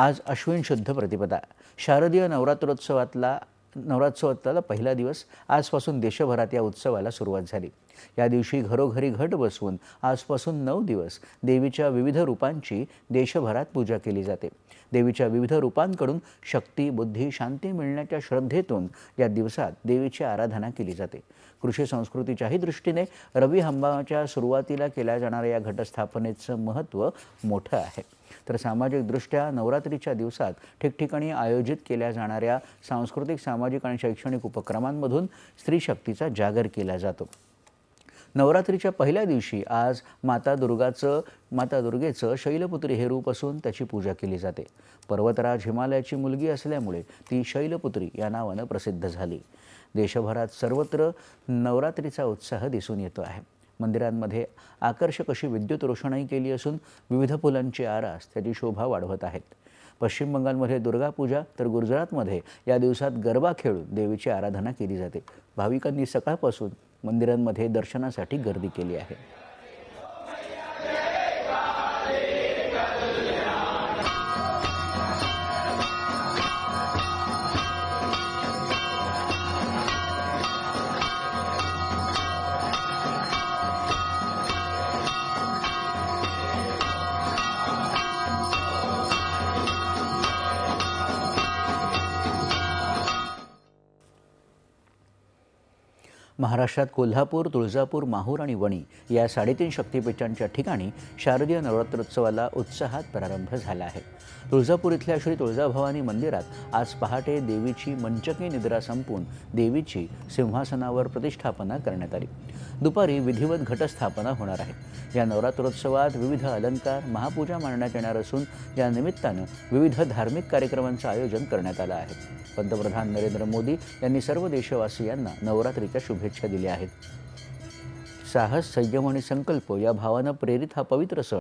आज अश्विन शुद्ध प्रतिपदा. शारदीय नवरात्रोत्सवातला नवरात्रोत्सवातला पहिला दिवस आजपासून देशभरात या उत्सवाला सुरुवात झाली. या दिवशी घरोघरी घट बसवून आजपासून नऊ दिवस देवीच्या विविध रूपांची देशभरात पूजा केली जाते. देवीच्या विविध रूपांकडून शक्ती बुद्धी शांती मिळण्याच्या श्रद्धेतून या दिवसात देवीची आराधना केली जाते. कृषी संस्कृतीच्याही दृष्टीने रवी हंगामाच्या सुरुवातीला केल्या जाणाऱ्या या घटस्थापनेचं महत्त्व मोठं आहे. तर सामाजिकदृष्ट्या नवरात्रीच्या दिवसात ठिकठिकाणी आयोजित केल्या जाणाऱ्या सांस्कृतिक सामाजिक आणि शैक्षणिक उपक्रमांमधून स्त्री शक्तीचा जागर केला जातो. नवरात्रीच्या पहिल्या दिवशी आज माता दुर्गाचं माता दुर्गेचं शैलपुत्री हे रूप असून त्याची पूजा केली जाते. पर्वतराज हिमालयाची मुलगी असल्यामुळे ती शैलपुत्री या नावानं प्रसिद्ध झाली. देशभरात सर्वत्र नवरात्रीचा उत्साह दिसून येतो आहे. मंदिरांमध्ये आकर्षक अशी विद्युत रोषणाई केली असून विविध फुलांची आरास त्याची शोभा वाढवत आहेत. पश्चिम बंगालमध्ये दुर्गापूजा तर गुजरातमध्ये या दिवसात गरबा खेळून देवीची आराधना केली जाते. भाविकांनी सकाळपासून मंदिरांमध्ये दर्शनासाठी गर्दी केली आहे. महाराष्ट्रात कोल्हापूर तुळजापूर माहूर आणि वणी या साडेतीन शक्तिपीठांच्या ठिकाणी शारदीय नवरात्रोत्सवाला उत्साहात प्रारंभ झाला आहे. तुळजापूर इथल्या श्री तुळजाभवानी मंदिरात आज पहाटे देवीची मंचकी निद्रा संपून देवीची सिंहासनावर प्रतिष्ठापना करण्यात आली. दुपारी विधिवत घटस्थापना होणार आहे. या नवरात्रोत्सवात विविध अलंकार महापूजा मांडण्यात येणार असून या निमित्तानं विविध धार्मिक कार्यक्रमांचं आयोजन करण्यात आलं आहे. पंतप्रधान नरेंद्र मोदी यांनी सर्व देशवासियांना नवरात्रीच्या शुभेच्छा दिल्या आहेत. साहस संयम आणि संकल्प या भावानं प्रेरित हा पवित्र सण.